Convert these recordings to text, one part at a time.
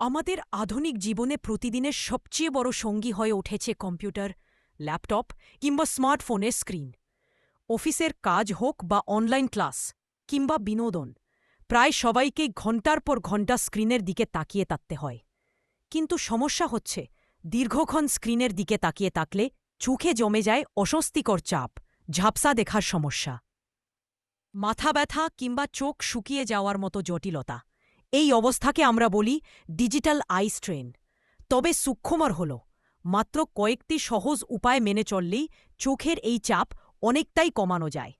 আমাদের আধুনিক জীবনে প্রতিদিনের সবচেয়ে বড় সঙ্গী হয়ে উঠেছে কম্পিউটার, ল্যাপটপ কিংবা স্মার্টফোনের স্ক্রিন। অফিসের কাজ হোক বা অনলাইন ক্লাস কিংবা বিনোদন, প্রায় সবাইকেই ঘণ্টার পর ঘণ্টা স্ক্রিনের দিকে তাকিয়ে থাকতে হয়। কিন্তু সমস্যা হচ্ছে, দীর্ঘক্ষণ স্ক্রিনের দিকে তাকিয়ে থাকলে চোখে জমে যায় অস্বস্তিকর চাপ, ঝাপসা দেখার সমস্যা। মাথা ব্যথা কিংবা চোখ শুকিয়ে যাওয়ার মতো জটিলতা। এই অবস্থাকে আমরা বলি ডিজিটাল আই স্ট্রেন। তবে সূক্ষ্মমর হল, মাত্র কয়েকটি সহজ উপায় মেনে চললেই চোখের এই চাপ অনেকটাই কমানো যায়।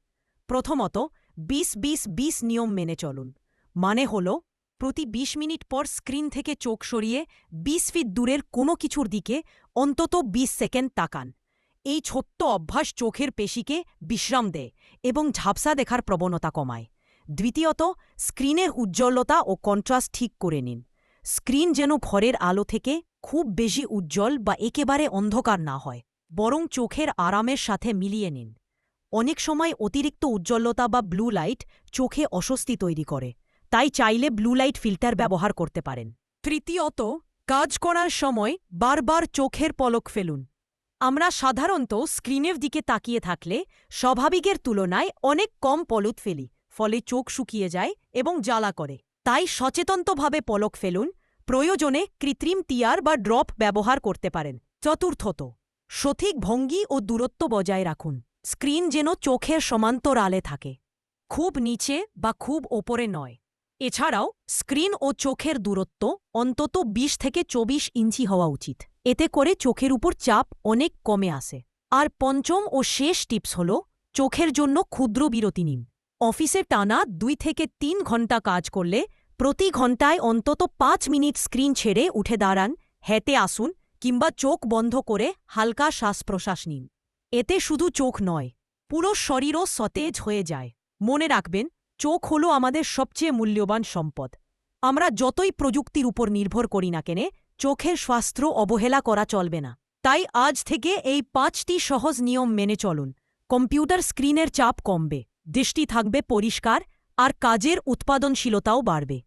প্রথমত, বিশ বিশ বিশ নিয়ম মেনে চলুন। মানে হল, প্রতি ২০ মিনিট পর স্ক্রিন থেকে চোখ সরিয়ে ২০ ফিট দূরের কোনো কিছুর দিকে অন্তত ২০ সেকেন্ড তাকান। এই ছোট্ট অভ্যাস চোখের পেশিকে বিশ্রাম দেয় এবং ঝাপসা দেখার প্রবণতা কমায়। দ্বিতীয়ত, স্ক্রিনের উজ্জ্বলতা ও কন্ট্রাস্ট ঠিক করে নিন। স্ক্রিন যেন ঘরের আলো থেকে খুব বেশি উজ্জ্বল বা একেবারে অন্ধকার না হয়, বরং চোখের আরামের সাথে মিলিয়ে নিন। অনেক সময় অতিরিক্ত উজ্জ্বলতা বা ব্লু লাইট চোখে অস্বস্তি তৈরি করে, তাই চাইলে ব্লু লাইট ফিল্টার ব্যবহার করতে পারেন। তৃতীয়ত, কাজ করার সময় বারবার চোখের পলক ফেলুন। আমরা সাধারণত স্ক্রিনের দিকে তাকিয়ে থাকলে স্বাভাবিকের তুলনায় অনেক কম পলক ফেলি ফলে চোখ শুকিয়ে যায় এবং জ্বালা করে। তাই সচেতনভাবে পলক ফেলুন, প্রয়োজনে কৃত্রিম টিয়ার বা ড্রপ ব্যবহার করতে পারেন। চতুর্থত, সঠিক ভঙ্গি ও দূরত্ব বজায় রাখুন। স্ক্রিন যেন চোখের সমান্তরালে থাকে। খুব নিচে বা খুব ওপরে নয়। এছাড়াও স্ক্রিন ও চোখের দূরত্ব অন্তত ২০ থেকে ২৪ ইঞ্চি হওয়া উচিত। এতে করে চোখের উপর চাপ অনেক কমে আসে। আর পঞ্চম ও শেষ টিপস হল, চোখের জন্য ক্ষুদ্র বিরতি নিন। অফিসে টানা দুই থেকে তিন ঘণ্টা কাজ করলে প্রতি ঘন্টায় অন্তত পাঁচ মিনিট স্ক্রিন ছেড়ে উঠে দাঁড়ান, হেঁটে আসুন কিংবা চোখ বন্ধ করে হালকা শ্বাস প্রশ্বাস নিন। এতে শুধু চোখ নয়, পুরো শরীরও সতেজ হয়ে যায়। মনে রাখবেন, চোখ হল আমাদের সবচেয়ে মূল্যবান সম্পদ। আমরা যতই প্রযুক্তির উপর নির্ভর করি না কেনে, চোখের স্বাস্থ্য অবহেলা করা চলবে না। তাই আজ থেকে এই পাঁচটি সহজ নিয়ম মেনে চলুন। কম্পিউটার স্ক্রিনের চাপ কমবে। দৃষ্টি থাকবে পরিষ্কার আর কাজের উৎপাদনশীলতাও বাড়বে।